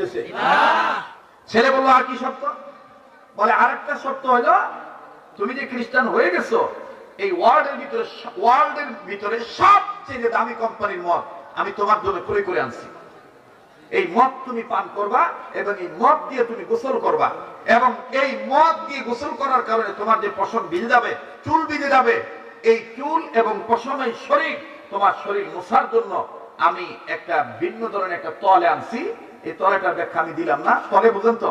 হইতেছে ছেলে বলল, আর কি শর্ত? বলে, আরেকটা শর্ত হলো, তুমি যে খ্রিস্টান হয়ে গেছো, এই ওয়ার্ল্ডের ভিতরে ওয়ার্ল্ডের ভিতরে সবচেয়ে দামি কোম্পানির মদ আমি তোমার জন্য করে করে আনছি। এই মদ তুমি পান করবা এবং এই মদ দিয়ে তুমি গোসল করবা এবং এই মদ দিয়ে গোসল করার কারণে তোমার যে পশম ভিজে যাবে, চুল ভিজে যাবে, এই চুল এবং পশমের শরীর তোমার শরীর মোছার জন্য আমি একটা ভিন্ন ধরনের একটা তলে আনছি। এই তলেটার ব্যাখ্যা আমি দিলাম না। তলে বুঝেন তো?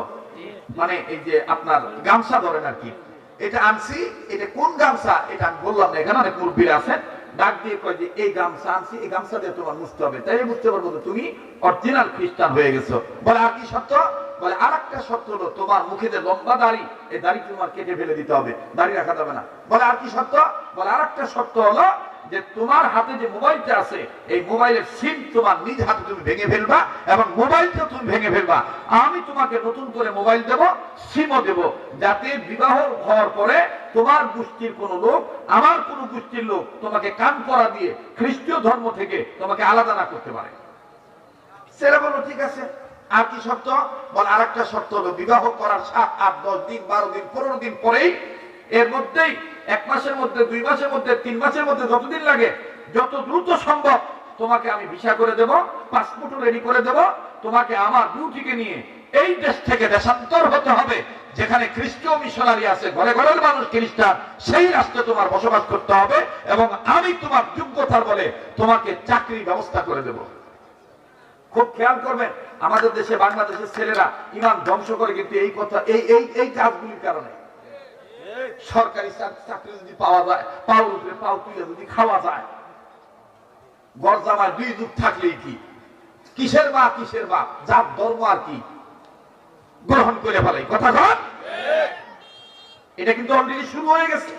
মানে এই যে আপনার গামছা ধরেন আর কি। এটা আনছি, এটা কোন গামছা? এটা আমি বললাম না, এখানে অনেক মুরব্বীরা আছেন ডাক দিয়ে কয় যে, এই গামছা আনছি, এই গামছা দিয়ে তোমার মুছতে হবে। তাই বুঝতে পারব তুমি অরিজিনাল খ্রিস্টান হয়ে গেছো। বলে, আর কি সত্য বলে আর একটা হলো তোমার মুখে যে লম্বা দাড়ি, এই দাড়ি তোমার কেটে ফেলে দিতে হবে। দাড়ি রাখা যাবে না। বলে, আর কি সত্য বলে আর একটা সত্য হলো যে তোমার হাতে যে মোবাইলটা আছে, এই মোবাইলের সিম তোমার নিজ হাতে তুমি ভেঙে ফেলবা এবং মোবাইলটা তুমি ভেঙে ফেলবা। আমি তোমাকে নতুন করে মোবাইল দেব, সিমও দেব, যাতে বিবাহ হওয়ার পরে তোমার গোষ্ঠীর কোন লোক, আমার কোন গোষ্ঠীর লোক তোমাকে কান করা দিয়ে খ্রিস্টীয় ধর্ম থেকে তোমাকে আলাদা না করতে পারে। ছেলে বলল ঠিক আছে। আর কি শর্ত? বল আর একটা শর্ত হলো, বিবাহ করার সাত, আট, দশ দিন, বারো দিন, পনেরো দিন পরেই এর মধ্যেই এক মাসের মধ্যে, দুই মাসের মধ্যে, তিন মাসের মধ্যে যতদিন লাগে, যত দ্রুত সম্ভব তোমাকে আমি ভিসা করে দেব পাসপোর্টও রেডি করে দেব, তোমাকে আমার ডিউটিকে নিয়ে এই দেশ থেকে দেশান্তর হতে হবে, যেখানে খ্রিস্টীয় মিশনারি আছে, ঘরে ঘরের মানুষ খ্রিস্টান, সেই রাষ্ট্রে তোমার বসবাস করতে হবে এবং আমি তোমার যোগ্যতার বলে তোমাকে চাকরি ব্যবস্থা করে দেব। খুব খেয়াল করবেন, আমাদের দেশে বাংলাদেশের ছেলেরা ইমান ধ্বংস করে কিন্তু এই কথা এই এই কাজগুলির কারণে। সরকারি চাকরি যদি পাওয়া যায়, পাও উপরে, পাও তুলে যদি খাওয়া যায়। গরজামায় দুই যুগ থাকলেই কি? কিসের মা কিসের বাপ যার ধর্ম আর কি? গ্রহণ করে ফেলাই। কথা কন? এটা কিন্তু অলরেডি শুরু হয়ে গেছে।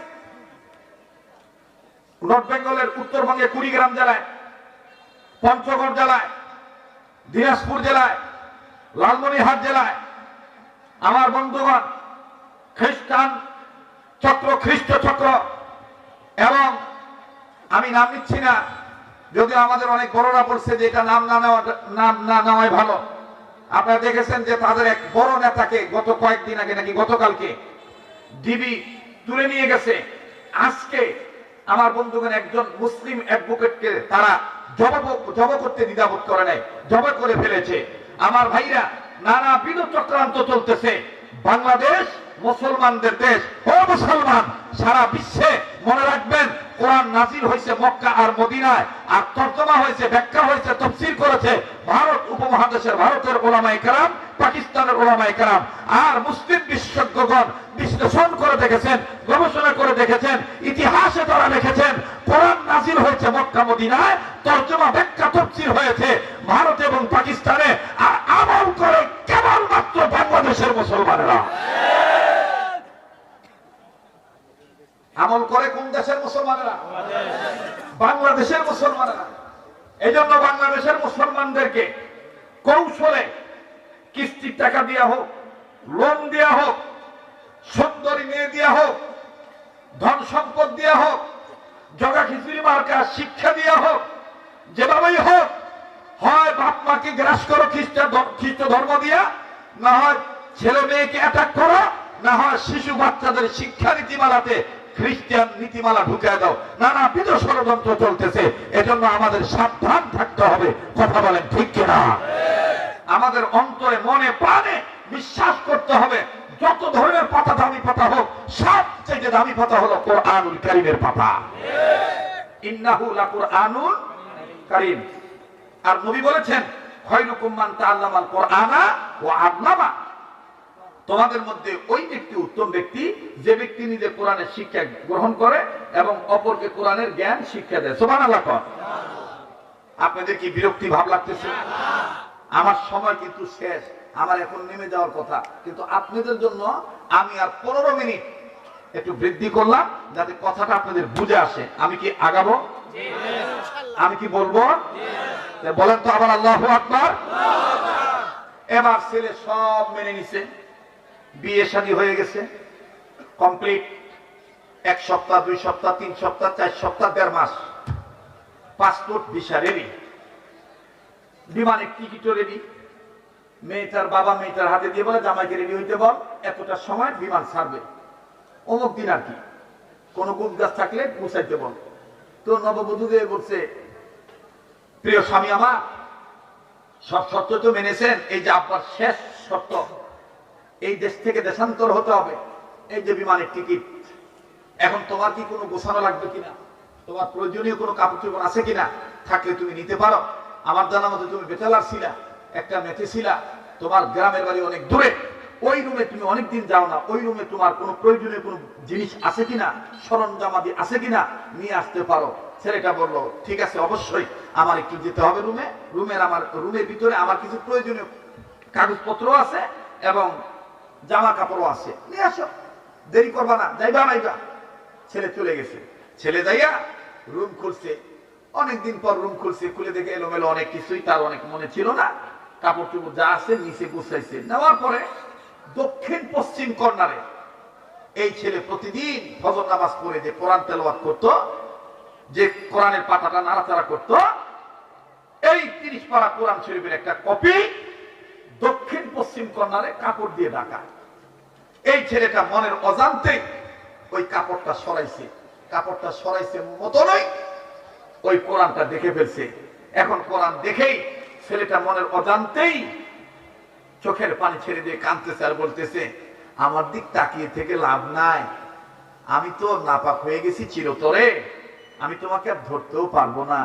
নর্থ বেঙ্গলের উত্তরবঙ্গে কুড়িগ্রাম জেলায়, পঞ্চগড় জেলায়, দিনাজপুর জেলায়, লালমনিরহাট জেলায়, আমার বন্ধুগণ, খ্রিস্টান চক্র, খ্রিস্ট চক্র। এবং আমি নাম নিচ্ছি না যদি আমাদের অনেক বড়রা বলছে যে এটা নাম না নেওয়া নাম না নেওয়াই ভালো। আপনারা দেখেছেন যে তাদের এক বড় নেতাকে গত কয়েকদিন আগে নাকি গতকালকে ডিবি তুলে নিয়ে গেছে। আজকে আমার বন্ধুগণ একজন মুসলিম অ্যাডভোকেটকে তারা জব জব করতে দ্বিধাবোধ করে নাই, জব করে ফেলেছে। আমার ভাইরা নানা নানাবিধ চক্রান্ত চলতেছে। বাংলাদেশ মুসলমানদের দেশ। ও মুসলমান, সারা বিশ্বে মনে রাখবেন, কোরআন নাজির হয়েছে মক্কা আর মদিনায়, আর তর্জমা হয়েছে, ব্যাখ্যা হয়েছে, তফসির করেছে ভারত উপমহাদেশের ভারতের ওলামাই কালাম পাকিস্তানের ওলামাই কালাম আর মুসলিম বিশেষজ্ঞগণ বিশ্লেষণ করে দেখেছেন, গবেষণা করে দেখেছেন, ইতিহাসে তারা লিখেছেন, কোরআন নাজির হয়েছে মক্কা মদিনায়, তর্জমা, ব্যাখ্যা, তফসির হয়েছে ভারত এবং পাকিস্তানে। আর আমল করে কেবলমাত্র বাংলাদেশের মুসলমানেরা। আমল করে কোন দেশের মুসলমানেরা? বাংলাদেশের মুসলমানেরা। এই জন্য বাংলাদেশের মুসলমানদেরকে কৌশলে কিস্তির টাকা দেওয়া হোক, লোন দেওয়া হোক, সুন্দরী মেয়ে দেওয়া হোক, ধন সম্পদ দেওয়া হোক, জগা খিচুড়ি মার্কা, শিক্ষা দেওয়া হোক, যেভাবেই হোক, হয় বাপ মাকে গ্রাস করো খ্রিস্ট খ্রিস্ট ধর্ম দিয়া, না হয় ছেলে মেয়েকে অ্যাটাক করো, না হয় শিশু বাচ্চাদের শিক্ষা নীতিমালাতে খ্রিস্টান নীতিমালা ঢুকে দাও। নানা বিধ ষড়যন্ত্র চলতেছে। এজন্য আমাদের সাবধান থাকতে হবে। কথা বলেন ঠিক কিনা? আমাদের অন্তরে মনে প্রাণে বিশ্বাস করতে হবে। যত ধরনের পাতা দামি পাতা হোক সবচেয়ে দামি পাতা হলো কোরআনুল কারিমের পাতা। ইন্নাহু লাকুরআনুল কারিম। আর নবী বলেছেন খয়রুকুম মান তাআল্লামাল কোরআনা ওয়া আল্লামা। তোমাদের মধ্যে ওই ব্যক্তি উত্তম ব্যক্তি, যে ব্যক্তি নিজে কোরআনের শিক্ষা গ্রহণ করে এবং অপরকে কোরআনের জ্ঞান শিক্ষা দেয়। সুবহানাল্লাহ কর। আপনাদের কি বিরক্তি ভাব লাগতেছে? আমার সময় কিন্তু শেষ, আমার এখন নেমে যাওয়ার কথা। কিন্তু আপনাদের জন্য আমি আর পনেরো মিনিট একটু বৃদ্ধি করলাম, যাতে কথাটা আপনাদের বুঝে আসে। আমি কি আগাবো? আমি কি বলব? বলেন তো আবার আল্লাহ আকবার। এবার ছেলে সব মেনে নিছে। বিয়ে শাদী হয়ে গেছে। কমপ্লিট এক সপ্তাহ, দুই সপ্তাহ, তিন সপ্তাহ, চার সপ্তাহ, দেড় মাস। পাসপোর্ট ভিসা রেডি বিমানের টিকিটও রেডি মেয়েটার বাবা মেয়েটার হাতে দিয়ে বলে, জামাইকে রেডি হইতে বল, এতটা সময় বিমান ছাড়বে। অমুক দিন আর কি। কোন গুপ গাছ থাকলে গুছাইতে বল। তো নববধূ দিয়ে বলছে, প্রিয় স্বামী আমার, সব শর্ত তো মেনেছেন, এই যে আপনার শেষ শর্ত এই দেশ থেকে দেশান্তর হতে হবে। এই যে বিমানের টিকিট। এখন তোমার কি কোনো গোছানো লাগবে কিনা? তোমার প্রয়োজনীয় কোনো কাপড় চোপড় আছে কিনা? থাকলে তুমি নিতে পারো। আমার জানা মতো তুমি বেতালার ছিলা একটা মেথে ছিলা তোমার গ্রামের বাড়ি অনেক দূরে। ওই রুমে তুমি অনেকদিন যাও না। ওই রুমে তোমার কোনো প্রয়োজনীয় কোনো জিনিস আছে কিনা? সরঞ্জামাদি আছে কিনা? নিয়ে আসতে পারো। ছেলেটা বলল, ঠিক আছে, অবশ্যই। আমার একটু যেতে হবে রুমে। রুমের আমার, রুমের ভিতরে আমার কিছু প্রয়োজনীয় কাগজপত্র আছে এবং জামা কাপড়ও আছে। নিয়ে আসো। দেরি করবা না, যাইবা নাইবা ছেলে চলে গেছে। ছেলে যাইয়া রুম খুলছে। অনেকদিন পর রুম খুলছে, খুলে দেখে এলোমেলো অনেক কিছুই তার অনেক মনে ছিল না। কাপড় চোপড় যা আছে নিচে গুছাইছে। নেওয়ার পরে দক্ষিণ পশ্চিম কর্নারে এই ছেলে প্রতিদিন ফজর নামাজ পড়ে যে কোরআন তেলাওয়াত করত, যে কোরআনের পাতাটা নাড়াচাড়া করত, এই তিরিশ পাড়া কোরআন শরীফের একটা কপি দক্ষিণ পশ্চিম কর্নারে কাপড় দিয়ে ঢাকা। এই ছেলেটা মনের অজান্তে ওই কাপড়টা সরাইছে। কাপড়টা সরাইছে মতনই ওই কোরআনটা দেখে ফেলছে। এখন কোরআন দেখেই ছেলেটা মনের অজান্তেই চোখের পানি ছেড়ে দিয়ে কাঁদতেছে আর বলতেছে, আমার দিক তাকিয়ে থেকে লাভ নাই। আমি তো নাপাক হয়ে গেছি চিরতরে। আমি তোমাকে ধরতেও পারব না,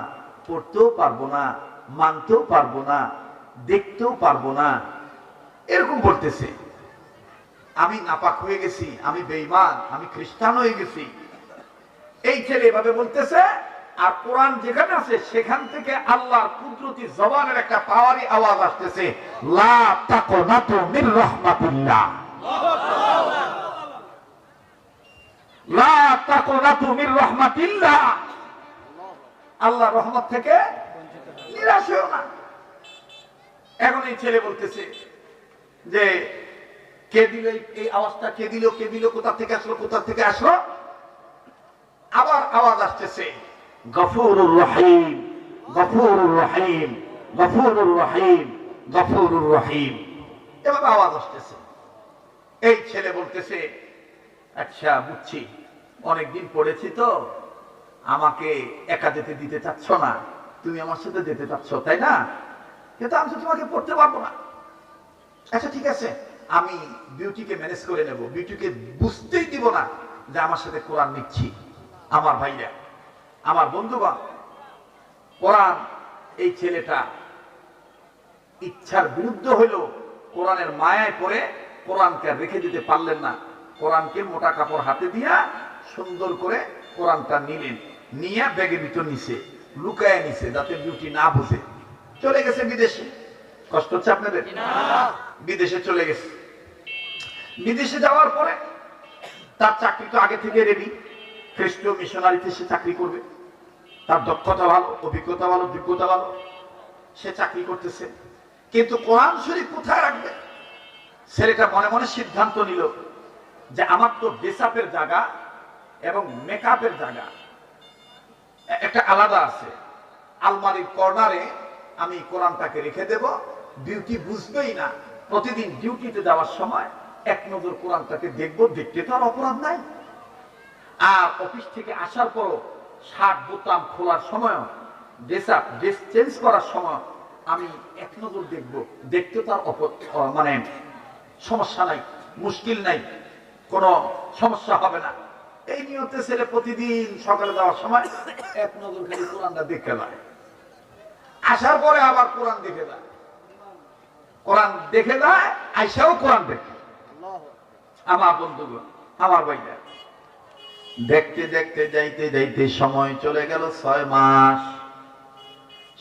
পড়তেও পারব না, মানতেও পারব না। দেখতেও পারব না। এরকম বলতেছে। আমি নাপাক হয়ে গেছি, আমি বেঈমান, আমি খ্রিস্টান হয়ে গেছি। এই ছেলে এভাবে বলতেছে, আর কোরআন যেখানে আছে, সেখান থেকে আল্লাহর কুদরতি জবানের একটা পাওয়ারি আওয়াজ আসতেছে। লা তাকুনাতু মির রাহমাতিল্লাহ। লা তাকুনাতু মির রাহমাতিল্লাহ। আল্লাহ রহমত থেকে নিরাশ হও না। এখন এই ছেলে বলতেছে যে, কে দিল এই- আওয়াজটা, কে দিল কে দিল, কোথা থেকে আসলো, কোথা থেকে আসলো? আবার আওয়াজ আসতেছে, গফুরুর রহিম গফুরুর রহিম গফুরুর রহিম গফুরুর রহিম। এভাবে আওয়াজ আসতেছে। এই ছেলে বলতেছে আচ্ছা বুঝছি। অনেকদিন পড়েছি তো, আমাকে একা যেতে দিতে চাচ্ছ না। তুমি আমার সাথে যেতে চাচ্ছ, তাই না? কিন্তু আমি তো তোমাকে পড়তে পারব না। আচ্ছা ঠিক আছে। আমি বিউটিকে ম্যানেজ করে নেব। বিউটিকে বুঝতেই দিব না যে আমার সাথে কোরআন নিচ্ছি। আমার ভাইরা, আমার বন্ধুগণ, কোরআন এই ছেলেটা ইচ্ছার বিরুদ্ধে হইল কোরআনের মায়ায় পড়ে কোরআনকে রেখে দিতে পারলেন না। কোরআনকে মোটা কাপড় হাতে দিয়া সুন্দর করে কোরআনটা নিলেন। নিয়ে ব্যাগের ভিতর নিছে, লুকায় নিছে, যাতে বিউটি না বুঝে। চলে গেছে বিদেশে। কষ্ট হচ্ছে আপনাদের? বিদেশে চলে গেছে। বিদেশে যাওয়ার পরে তার চাকরি তো আগে থেকে রেডি খ্রিস্টীয় মিশনারিতে সে চাকরি করবে। তার দক্ষতা ভালো অভিজ্ঞতা ভালো যোগ্যতা ভালো। সে চাকরি করতেছে। কিন্তু কোরআন শরীফ কোথায় রাখবে? ছেলেটা মনে মনে সিদ্ধান্ত নিল যে আমার তো ডেসাপের জায়গা এবং মেকআপের জায়গা। একটা আলাদা আছে। আলমারির কর্নারে আমি কোরআনটাকে রেখে দেব। ডিউটি বুঝবেই না। প্রতিদিন ডিউটিতে যাওয়ার সময় এক নজর কোরআনটাকে দেখব, দেখতে তো আর অপরাধ নাই। আর অফিস থেকে আসার পরও শার্ট, বোতাম খোলার সময় ড্রেস আপ, ড্রেস চেঞ্জ করার সময় আমি এক নজর দেখব। দেখতে তার মানে সমস্যা নাই, মুশকিল নাই, কোনো সমস্যা হবে না। এই নিয়তে ছেলে প্রতিদিন সকালে যাওয়ার সময় এক নজর কোরআনটা দেখে যায় আসার পরে আবার কোরআন দেখে যায়। কোরআন দেখে যায়, আইসাও কোরআন দেখে। আমার বন্ধুগণ, আমার ভাইরা, দেখতে দেখতে, যাইতে যাইতে সময় চলে গেল ছয় মাস।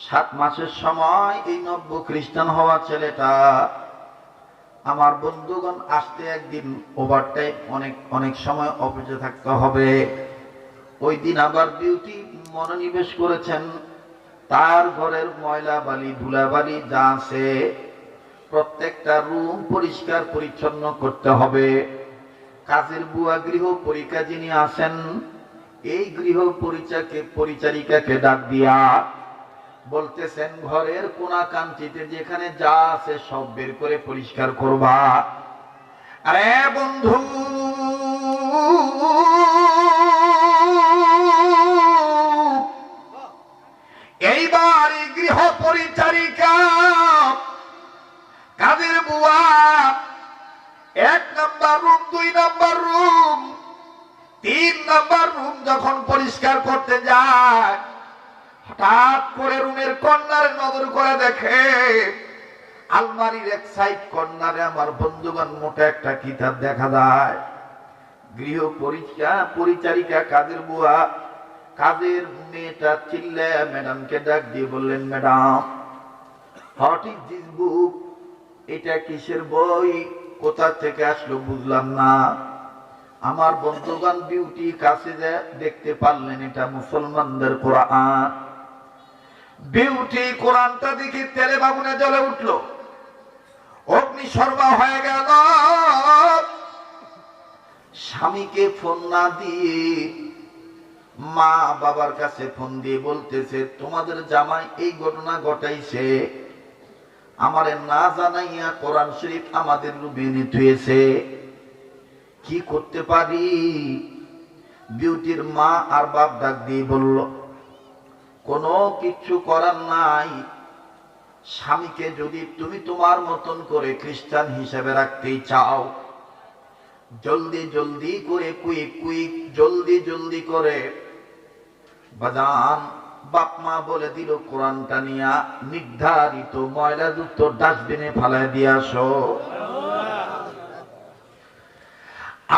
সাত মাসের সময় এই নব্য খ্রিস্টান হওয়া ছেলেটা আমার বন্ধুগণ আসতে একদিন ওভারটাইম অনেক অনেক সময় অফিসে থাকতে হবে। ওই দিন আবার ডিউটি মনোনিবেশ করেছেন। তার ঘরের ময়লা বালি, ধুলা বালি যা আছে, প্রত্যেকটা রুম পরিষ্কার পরিচ্ছন্ন করতে হবে। কাজের বুয়া গৃহ পরীক্ষা যিনি আসেন এই গৃহ পরিচাকে, পরিচারিকাকে ডাক দিয়া বলতেছেন, ঘরের কোনা কান্তিতে যেখানে যা আছে সব বের করে পরিষ্কার করবা। আরে বন্ধু! এইবার এই গৃহ পরিচারিকা কাদের বুয়া? এক নাম্বার রুম, দুই নাম্বার রুম, তিন নাম্বার রুম যখন পরিষ্কার করতে যায়, হঠাৎ করে রুমের কর্নারে নজর করে দেখে আলমারির এক সাইড কর্নারে আমার বন্ধুবান মোটা একটা কিতাব দেখা যায়। গৃহ পরিচা পরিচারিকা কাদের বুয়া? কাজের মেয়েটা চিল্লে ম্যাডামকে ডাক দিয়ে বললেন, ম্যাডাম ইজ দিস বুক? এটা কিসের বই? কোথা থেকে আসলো বুঝলাম না। আমার বন্ধুগান বিউটি কাছে দেখতে পারলেন, এটা মুসলমানদের কোরআন। বিউটি কোরআনটা দেখি তেলে বাগুনে জ্বলে উঠল। অগ্নি শর্মা হয়ে গেল। স্বামীকে ফোন না দিয়ে মা বাবার কাছে ফোন দিয়ে বলতেছে, তোমাদের জামাই এই ঘটনা ঘটাইছে। আমারে না জানাইয়া কোরআন শরীফ আমাদের রুমে থুয়েছে কি করতে পারি? বিউটির মা আর বাপ ডাক দিয়ে বলল, কোনো কিছু করার নাই। স্বামীকে যদি তুমি তোমার মতন করে খ্রিস্টান হিসেবে রাখতেই চাও, জলদি জলদি করে কুইক কুইক জলদি জলদি করে বাজান, বাপ মা বলে দিল, কোরআনটা নিয়া নির্ধারিত ময়লা যুক্ত ডাস্টবিনে ফালাই দিয়ে আসো।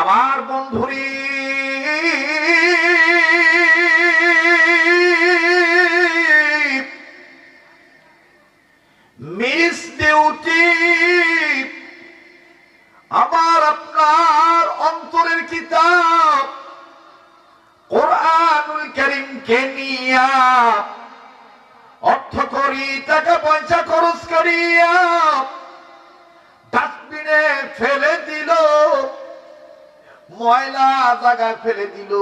আমার বন্ধুরি মিস ডিউটি আমার আপনার অন্তরের কিতাব কোরআনুল করিমকে নিয়া অর্থ করি, টাকা পয়সা খরচ করিয়া ডাস্টবিনে ফেলে দিল, ময়লা জায়গায় ফেলে দিল।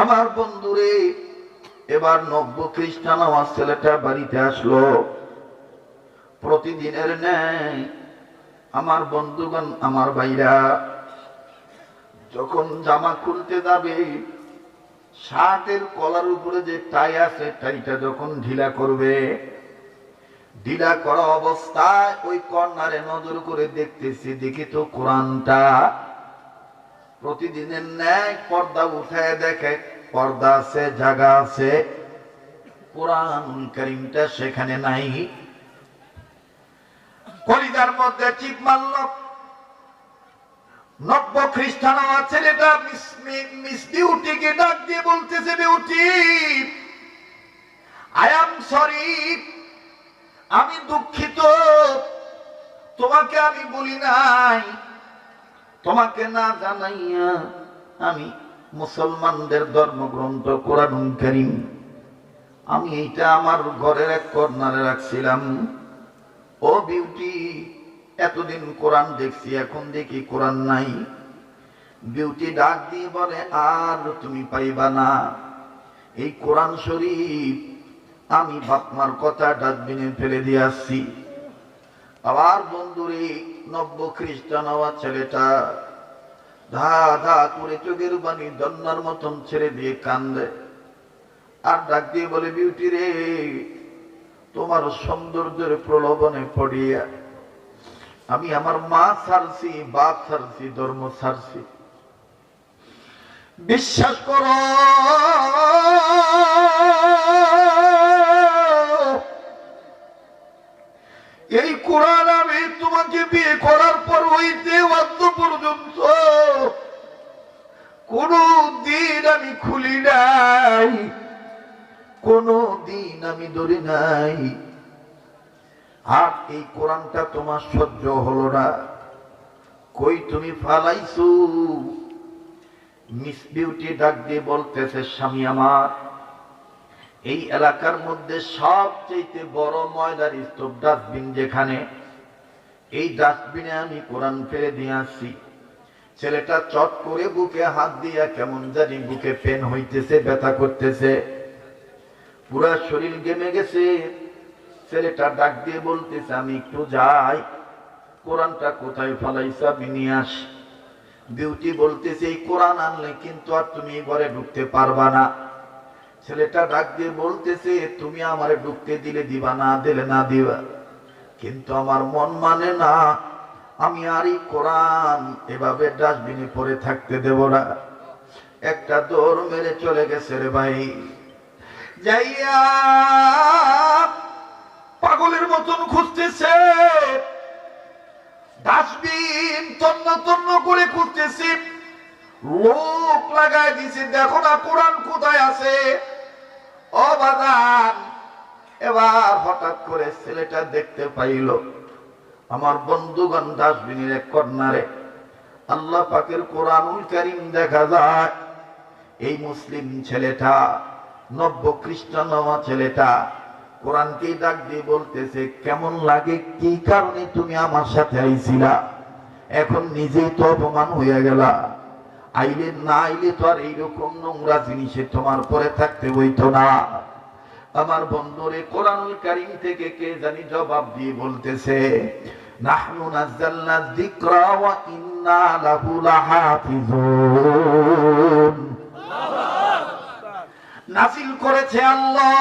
আমার বন্ধুরে, এবার নব্য খ্রিস্টান আমার ছেলেটা বাড়িতে আসলো। প্রতিদিনের ন্যায় আমার বন্ধুগণ, আমার ভাইরা যখন জামা খুলতে যাবে, শার্টের কলার উপরে যে টাই আছে, টাইটা যখন ঢিলা করবে, ঢিলা করা অবস্থায় ওই কর্নারে নজর করে দেখতেছি, দেখি তো কোরআনটা প্রতিদিনের ন্যায় পর্দা উঠায় দেখে, পর্দা আছে, জায়গা আছে কোরআন করিমটা সেখানে নাই। কলিজার মধ্যে চিপ মারল নব্য খ্রিস্টান আমার ছেলেটা মিস বিউটিকে ডাক দিয়ে বলতেছে, বিউটি আই এম সরি আমি দুঃখিত, তোমাকে আমি বলি নাই, তোমাকে না জানাইয়া আমি মুসলমানদের ধর্মগ্রন্থ কোরআন করিম, আমি এইটা আমার ঘরের এক কর্নারে রাখছিলাম। ও বিউটি এতদিন কোরআন দেখছি, এখন দেখি কোরআন নাই। বিউটি ডাক দিয়ে বলে, আর তুমি পাইবা না। এই কোরআন শরীফ আমি বাপমার কথা ডাস্টবিনে ফেলে দিয়ে আসছি। আবার বন্ধুরে নব্য খ্রিস্টান হওয়া ছেলেটা ধা ধা করে চোখের বাণী দন্নার মতন ছেড়ে দিয়ে কান্দে। আর ডাক দিয়ে বলে, বিউটি রে, তোমার সৌন্দর্যের প্রলোভনে পড়িয়া আমি আমার মা ছাড়ছি, বাপ ছাড়ছি, ধর্ম ছাড়ছি। বিশ্বাস করো, এই কোরআন আমি তোমাকে বিয়ে করার পর হইতে অন্ত পর্যন্ত কোন দিন আমি খুলি নাই কোন দিন আমি ধরি নাই। আর এই কোরআনটা তোমার সহ্য হলো না। কই তুমি ফালাইছো? মিস বিউটি ডাক দিয়ে বলতেছে, স্বামী আমার, এই এলাকার মধ্যে সবচেয়ে বড় ময়লার স্তূপ ডাস্টবিন যেখানে, এই ডাস্টবিনে আমি কোরআন ফেলে দিয়ে আসছি। ছেলেটা চট করে বুকে হাত দিয়া কেমন জানি বুকে পেন হইতেছে, ব্যথা করতেছে। পুরা শরীর গেমে গেছে। ছেলেটা ডাক দিয়ে বলতেছে, আমি একটু যাই। কোরআনটা কোথায় ফালাইছা বিনিয়াস? বিউটি বলতেছে, এই কোরআন আনলে কিন্তু আর তুমি ঘরে ঢুকতে পারবা না। ছেলেটা ডাক দিয়ে বলতেছে, তুমি আমারে ঢুকতে দিলে দিবা না, দিলে না দিবা। কিন্তু আমার মন মানে না, আমি আর এই কোরআন এভাবে ডাস্টবিনে পরে থাকতে দেব না। একটা দৌড় মেরে চলে গেছে রে ভাই। যাইয়া পাগলের মতন খুঁজতেছে। ডাস্টবিন তন্ন তন্ন করে খুঁজতেছি। লোক লাগাই দিছে। দেখো না, কোরআন কোথায় আছে? ও বাগান। এবার হঠাৎ করে ছেলেটা দেখতে পাইল, আমার বন্ধুগণ ডাস্টবিনের এক কর্নারে। আল্লাহ পাকের কোরআনুল কারিম দেখা যায়, এই মুসলিম ছেলেটা, নব্য খ্রিস্টান ছেলেটা কোরআনকে ডাক দিয়ে বলতেছে, কেমন লাগে? কি কারণে তুমি আমার সাথে আইছিলা? এখন নিজেই তো অপমান হইয়া গেলা। আইলে না আইলে তো আর এইরকম নোংরা জিনিসে তোমার পরে থাকতে হইতো না। আমার বন্ধুরে কোরআনুল কারিম থেকে কে জানি জবাব দিয়ে বলতেছে, নাহনু নাযালনা যিকরা ওয়া ইন্না লাহু লাহাফিজুন। নাজিল করেছে আল্লাহ।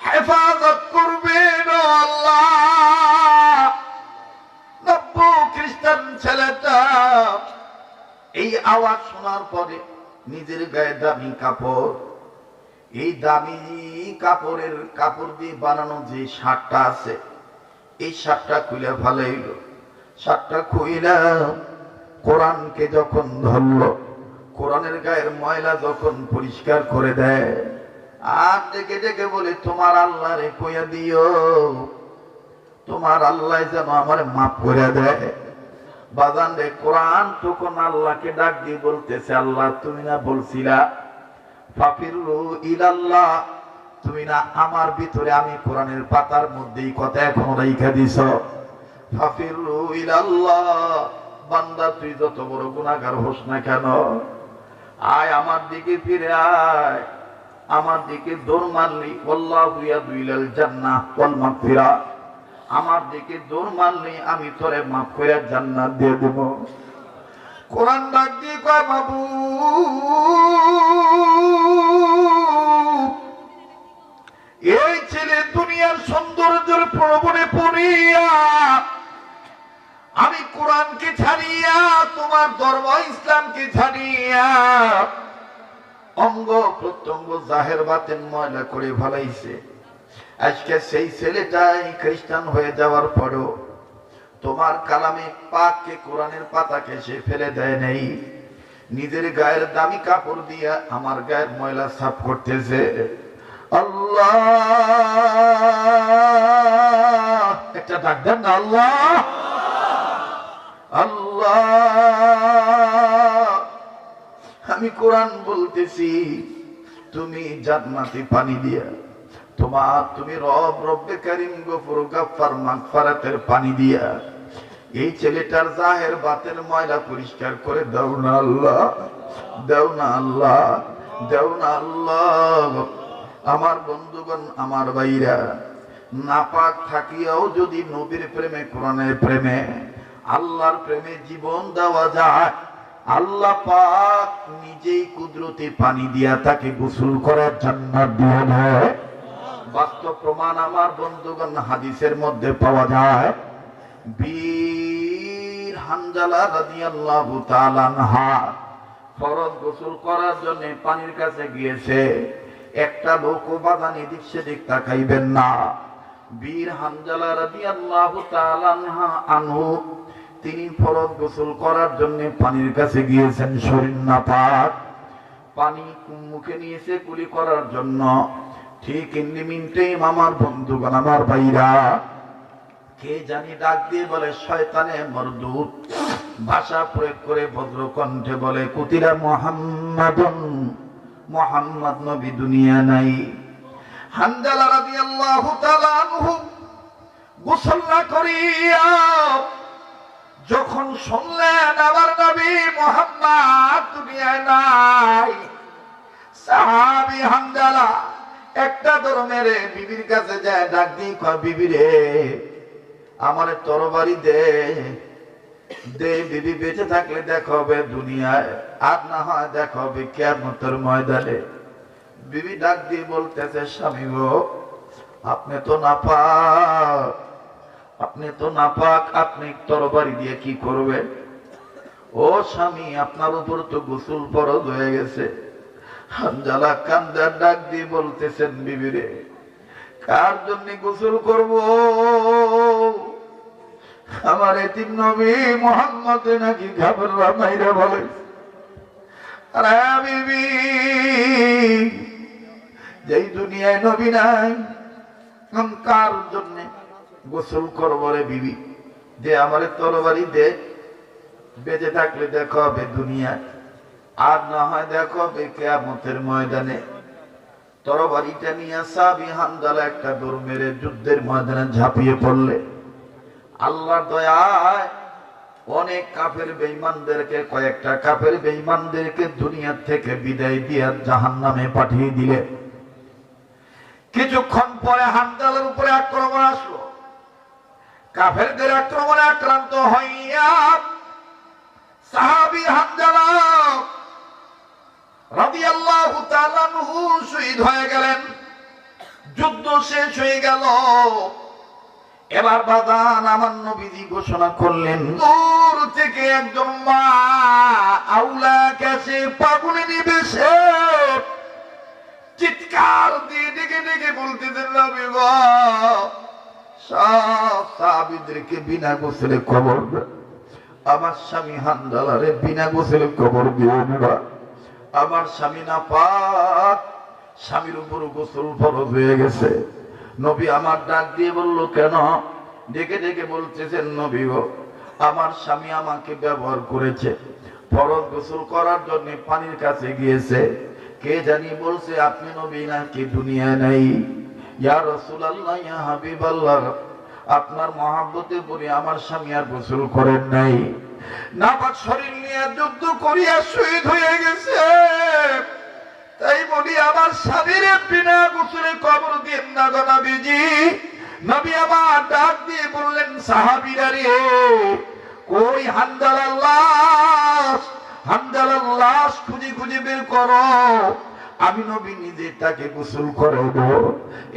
হেফাজত করবেন ও আল্লাহ। নব্য খ্রিস্টান ছেলেটা এই আওয়াজ শোনার পরে নিজের গায়ে দামি কাপড়, এই দামি কাপড়ের কাপড় দিয়ে বানানো যে শার্টটা আছে, এই শার্টটা খুলে ভালোইল শার্টটা খুইলা কোরআনকে যখন ধরল, কোরআনের গায়ের ময়লা যখন পরিষ্কার করে দেয়, আর ডেকে ডেকে বলে, তোমার আল্লাহ রে কইয়া দিও, তোমার আল্লাহ যেন আমার মাফ করে দেয়। বাজান রে, কোরআন তখন আল্লাহকে ডাক দিয়ে বলতেছে, আল্লাহ, তুমি না বলছিলা, ফাফিরু ইলাল্লাহ, তুমি না আমার ভিতরে, আমি কোরআনের পাতার মধ্যেই কথা এখনও রেখা দিছ। বান্দা, তুই যত বড় গুনাহগার হোস না কেন? আয় আমার দিকে ফিরে আয়। আমার দিকে দৌড় মারলি আল্লাহু ইয়াদুইলাল জান্নাহ ওয়াল মাগফিরা। আমার দিকে দৌড় মারলি, আমি তোরে মাফ করে জান্নাত দিয়ে দেব। কোরআন ডাক দিয়ে কয়, বাবু, এই ছেলে দুনিয়ার সৌন্দর্যের প্রবণে পড়িয়া আমি কোরআনকে ছাড়িয়া, তোমার ধর্ম ইসলামকে ছাড়িয়া, অঙ্গ প্রত্যঙ্গ জাহের বাতেন ময়লা করে ভালাইছে আজকে সেই ছেলেটাই খ্রিস্টান হয়ে যাওয়ার পরও তোমার কালামে পাককে, কোরআনের পাতাকে সে ফেলে দেয় নেই। নিজের গায়ের দামি কাপড় দিয়া আমার গায়ের ময়লা সাফ করতেছে। আল্লাহ! একটা ডাক দেন না, আল্লাহ! আল্লাহ, আমি কোরআন বলতেছি, তুমি জান্নাতি পানি দিয়া, তোমার, তুমি রব, রব্বে কারিম, গফুর গাফার মাগফারাতের পানি দিয়া, এই ছেলেটার জাহের বাতের ময়লা পরিষ্কার করে দাও না আল্লাহ, দাও না আল্লাহ, দাও না আল্লাহ। আমার বন্ধুগণ, আমার ভাইরা, নাপাক থাকিয়াও যদি নবীর প্রেমে, কোরআনের প্রেমে আল্লাহর প্রেমে জীবন দেওয়া যায়। আল্লাহ পাক নিজেই কুদরতে পানি দিয়া তাকে গোসল করার জন্য দিয়ে দেয়। বাস্তব প্রমাণ আমার বন্ধুগণ হাদিসের মধ্যে পাওয়া যায়। বীর হানজালা রাদিয়াল্লাহু তাআলা আনহা ফরজ গোসল করার জন্য পানির কাছে গিয়েছে। একটা লোকও বাদান এদিক সেদিক তাকাইবেন না। বীর হানজালা রাদিয়াল্লাহু তাআলা আনহা আনহু তিনি ফরজ গোসল করার জন্য পানির কাছে গিয়েছেন শরীর না পাক। পানি মুখে নিয়েছে কুলি করার জন্য। ঠিক ইন্নি মিনটেই আমার বন্ধুগণ, আমার ভাইরা, কে জানি ডাক দিয়ে বলে, শয়তানে মরদুত। ভাষা প্রয়োগ করে ভদ্র কণ্ঠে বলে, কুতিরা মোহাম্মদন, মোহাম্মদ নবী দুনিয়া নাই। হানজালা তাআলা আনহু, গোসল না করিয়া যখন শুনলেন আমার নবী মোহাম্মদ দুনিয়ায় নাই, সাহাবি হামদালা একটা দর মেরে বিবির কাছে যায়, ডাক দিয়ে কয়, বিবি রে, আমার তরবারি দে দে বিবি, বেঁচে থাকলে দেখাবে দুনিয়ায়, আর না হয় দেখাবে কেমতের ময়দানে। বিবি ডাক দিয়ে বলতেছে, স্বামী গো, আপনি তো না পাক আপনি তো না পাক আপনি তরবারি দিয়ে কি করবেন? ও স্বামী, আপনার উপর তো গোসল ফরজ হয়ে গেছে। হানজালা কান্দার ডাক দিয়ে বলতেছেন বিবিরে, কার জন্য গোসল করব? আমার এতিম নবী মোহাম্মদ নাকি ঘাবরা মাইরা বলে, আরে বিবি, যেই দুনিয়ায় নবী নাই, কার জন্য গোসল করব রে বিবি। যে আমার তরবারি দে, বেঁচে থাকলে দেখো হবে দুনিয়ায় আর না হয় দেখো হবে কেয়ামতের ময়দানে। তরবারিটা নিয়ে সাবি হামদালা একটা দৌড় মেরে যুদ্ধের ময়দানে ঝাঁপিয়ে পড়লে। আল্লাহর দয়ায় অনেক কাফের বেঈমানদেরকে, কয়েকটা কাফের বেঈমানদেরকে দুনিয়া থেকে বিদায় দিয়ে জাহান নামে পাঠিয়ে দিলে। কিছুক্ষণ পরে হামদালের উপরে আক্রমণ আসলো। কাফেরদের আক্রমণে আক্রান্ত হইয়া সাহাবি শহীদ হয়ে গেলেন। যুদ্ধ শেষ হয়ে গেল। এবার বাদান আমার নবীজি ঘোষণা করলেন, দূর থেকে একজন মা আউলা কাছে পাগুনে নিবেশে চিৎকার দিয়ে ডেকে ডেকে বলতেছেন নবী গো, সব সাহাবীদেরকে বিনা গোসলে খবর আমার স্বামী হান্দালারে বিনা গোসলে খবর আমার স্বামী না পাক স্বামীর উপর গোসল ফরজ হয়ে গেছে। নবী আমার ডাক দিয়ে বলল, কেন? ডেকে ডেকে বলতেছেন, নবী গো, আমার স্বামী আমাকে ব্যবহার করেছে। ফরজ গোসল করার জন্য পানির কাছে গিয়েছে। কে জানি বলছে, আপনি নবী নাকি দুনিয়ায় নাই? ইয়া রাসূলুল্লাহ, ইয়া হাবিবাল্লাহ। আপনার মহাব্বতে পড়ে আমার স্বামী আর গোসল করেন নাই। নাপাক শরীর নিয়ে যুদ্ধ করিয়া শহীদ হয়ে গেছে। তাই বলি, আমার স্বামীর বিনা গোসলে কবর দিন না গো নবীজি। নবী আমার ডাক দিয়ে বললেন, সাহাবীরা রে, কই হান্দালার লাশ খুঁজে খুঁজে বের করো। আমি নবী নিজে তাকে গোসল করাব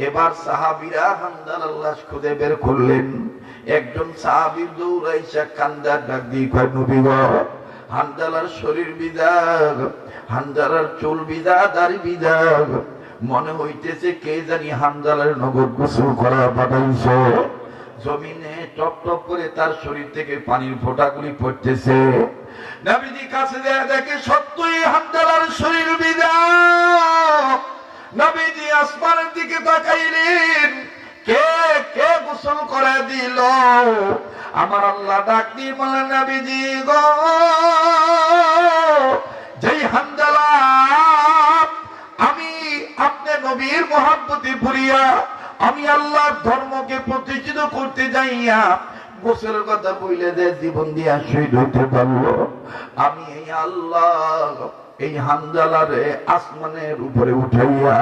এবার সাহাবিরা হান্দালার আল্লাহ খুঁজে বের করলেন। একজন সাহাবীর দৌড়াইসা কান্দার ডাক দিয়ে কয়, নবী হান্দালার শরীর বিদাগ হান্দালার চুল বিদা দাড়ি বিদাগ মনে হইতেছে কে জানি হান্দালার নগর গোসল করা পাঠাইছে জমিনে টপ টপ করে তার শরীর থেকে পানির ফোঁটাগুলি পড়তেছে। নবীজি কাছে দেয়া দেখে সত্যই হান্দালার শরীর বিদা নবীজি আসমানের দিকে তাকাইলেন। কে কে গোসল করে দিল? আমার আল্লাহ ডাক দিয়ে বলেন নবীজি গো, যেই হামদালা, আমি আপনি নবীর মহাব্বতে পুরিয়া আমি আল্লাহর ধর্মকে প্রতিষ্ঠিত করতে যাইয়া গোসলের কথা বইলে যে জীবন দিয়া শহীদ হইতে পারল আমি এই আল্লাহ, এই হামদালারে আসমানের উপরে উঠাইয়া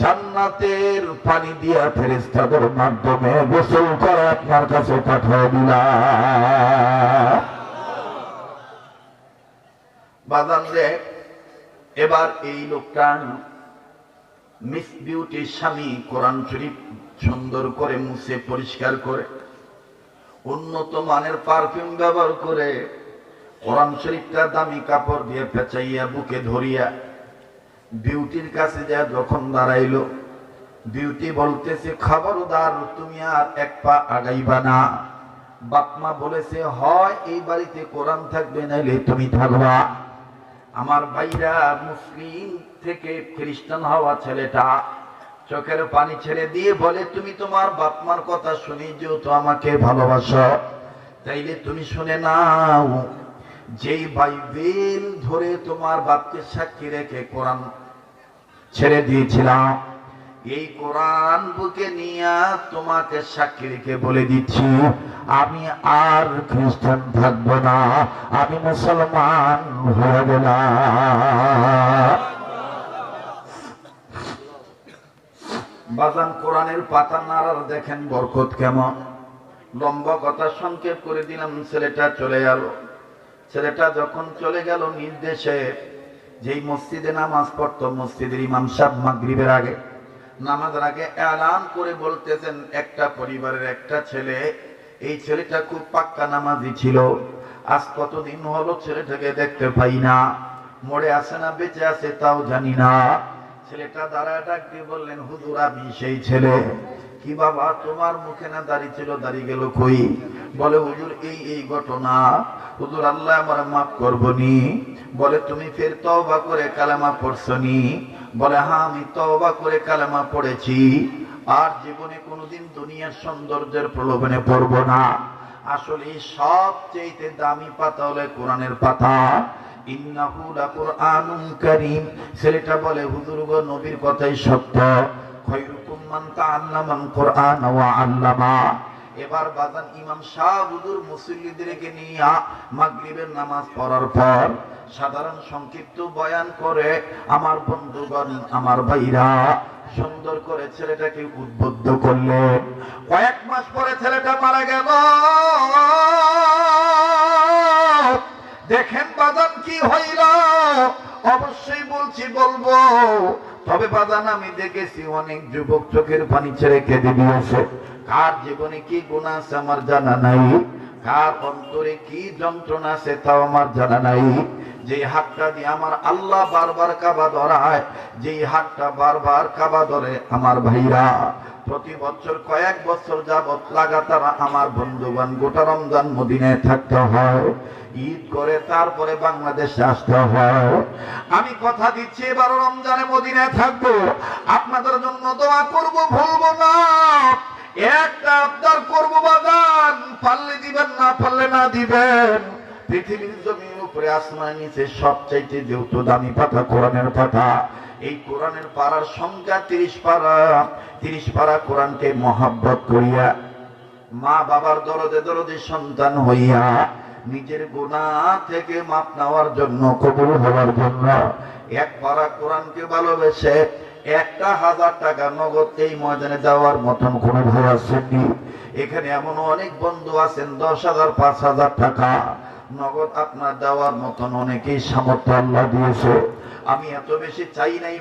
জান্নাতের পানি দিয়া ফেরেস্তাদের মাধ্যমে গোসল করে আপনার কাছে পাঠিয়ে দিলাম। বাদান রে, এবার এই লোকটা মিস বিউটির স্বামী কোরআন শরীফ সুন্দর করে মুছে, পরিষ্কার করে উন্নত মানের পারফিউম ব্যবহার করে কোরআন শরীফটা দামি কাপড় দিয়ে পেঁচাইয়া বুকে ধরিয়া বিউটির কাছে যা যখন দাঁড়াইলো। বিউটি বলতেছে, খবরদার, তুমি আর এক পা আগাইবা না। বাপমা বলেছে, হয়, এই বাড়িতে কোরআন থাকবে, নাইলে তুমি থাকবা। আমার ভাইরা মুসলিম থেকে খ্রিস্টান হওয়া ছেলেটা চোখের পানি ছেড়ে দিয়ে বলে, তুমি তোমার বাপমার কথা শুনি যেহেতু আমাকে ভালোবাসো। তাইলে তুমি শুনে নাও, যেই বাইবেল ধরে তোমার বাপকে সাক্ষী রেখে কোরআন ছেড়ে দিয়েছিলাম, এই কোরআন বুকে নিয়ে তোমাকে সাক্ষী রেখে বলে দিচ্ছি, আমি আর খ্রিস্টান থাকব না, আমি মুসলমান হয়ে গেলাম। বাজান কোরআনের পাতা নাড়ার দেখেন বরকত কেমন। লম্বা কথা সংক্ষেপ করে দিলাম, ছেলেটা চলে গেল। ছেলেটা যখন চলে গেল নির্দেশে, যেই মসজিদে নামাজ পড়তো, মসজিদের ইমাম সাহেব মাগরিবের আগে। নামাজের আগে এলান করে বলতেছেন, একটা পরিবারের একটা ছেলে, এই ছেলেটা খুব পাক্কা নামাজি ছিল। আজ কতদিন হলো ছেলেটাকে দেখতে পাই না। মরে আসে না বেঁচে আছে তাও জানি না। ছেলেটা দাঁড়ায় ডাক দিয়ে বললেন, হুজুর আমি সেই ছেলে। কি বাবা, তোমার মুখে না দাঁড়িয়ে ছিল দাঁড়িয়ে গেল কই? বলে, হুজুর, এই এই ঘটনা। হুজুর, আল্লাহ আমার মাফ করবনি। বলে, তুমি ফের তওবা করে কালেমা পড়ছনি? বলে হ্যাঁ আমি তওবা করে কালেমা পড়েছি। আর জীবনে কোনোদিন দুনিয়ার সৌন্দর্যের প্রলোভনে পড়ব না। আসলে সবচেয়ে দামি পাতা হলে কোরআনের পাতা। ইন্নাহু লাকুরআনুন কারীম। ছেলেটা বলে, হুজুর গো, নবীর কথাই সত্য। মান তাআল্লামান কুরআন ওয়া আল্লামা। এবার বাজান ইমাম হুজুর মুসল্লিদেরকে নিয়ে মাগরিবের নামাজ পড়ার পর সাধারণ সংক্ষিপ্ত বয়ান করে, আমার বন্ধুগণ, আমার ভাইরা, সুন্দর করে ছেলেটাকে উদ্বুদ্ধ করলেন। কয়েক মাস পরে ছেলেটা মারা গেল। দেখেন বাদান কি হইল? অবশ্যই বলছি, বলব। তবে বাদান আমি দেখেছি অনেক যুবক চোখের পানি ছেড়ে কেঁদে দিয়েছে। কার জীবনে কি গুণ আছে আমার জানা নাই। কার অন্তরে কি যন্ত্রণা আছে তাও আমার জানা নাই। যে হাতটা দিয়ে আমার আল্লাহ বারবার কাবা ধরায় যে হাতটা বারবার কাবা ধরে আমার ভাইরা। প্রতি বছর কয়েক বছর যাবত লাগাতার আমার বন্ধুবান গোটা রমজান মদিনায় থাকতে হয়। ঈদ করে তারপরে বাংলাদেশে আসতে হয়। আমি কথা দিচ্ছি এবার রমজানে মদিনায় থাকব। আপনাদের জন্য দোয়া করব, ভুলবো না। একটা আবদার করব বাগান। পারলে দিবেন, না পারলে না দিবেন। পৃথিবীর জমির উপরে আসমান নিচে সবচাইতে যেহেতু দামি পাতা, কোরআনের পাতা। এই কোরআনের পাড়ার সংখ্যা তিরিশ পাড়া। তিরিশ পাড়া কোরআনকে মহাব্বত করিয়া মা বাবার দরদে দরদে সন্তান হইয়া নিজের গুণা থেকে মাপ নেওয়ার জন্য, কবুল হওয়ার জন্য। এক পাড়া কোরআনকে ভালোবেসে একটা হাজার টাকা নগদ এই ময়দানে দেওয়ার মতন কোন ভাই আসেননি এখানে এমন অনেক বন্ধু আছেন, দশ হাজার, পাঁচ হাজার টাকা নগদ আপনার দেওয়ার মতন অনেকেই সামর্থ্য আল্লাহ দিয়েছে। আমি এত বেশি চাই নাই।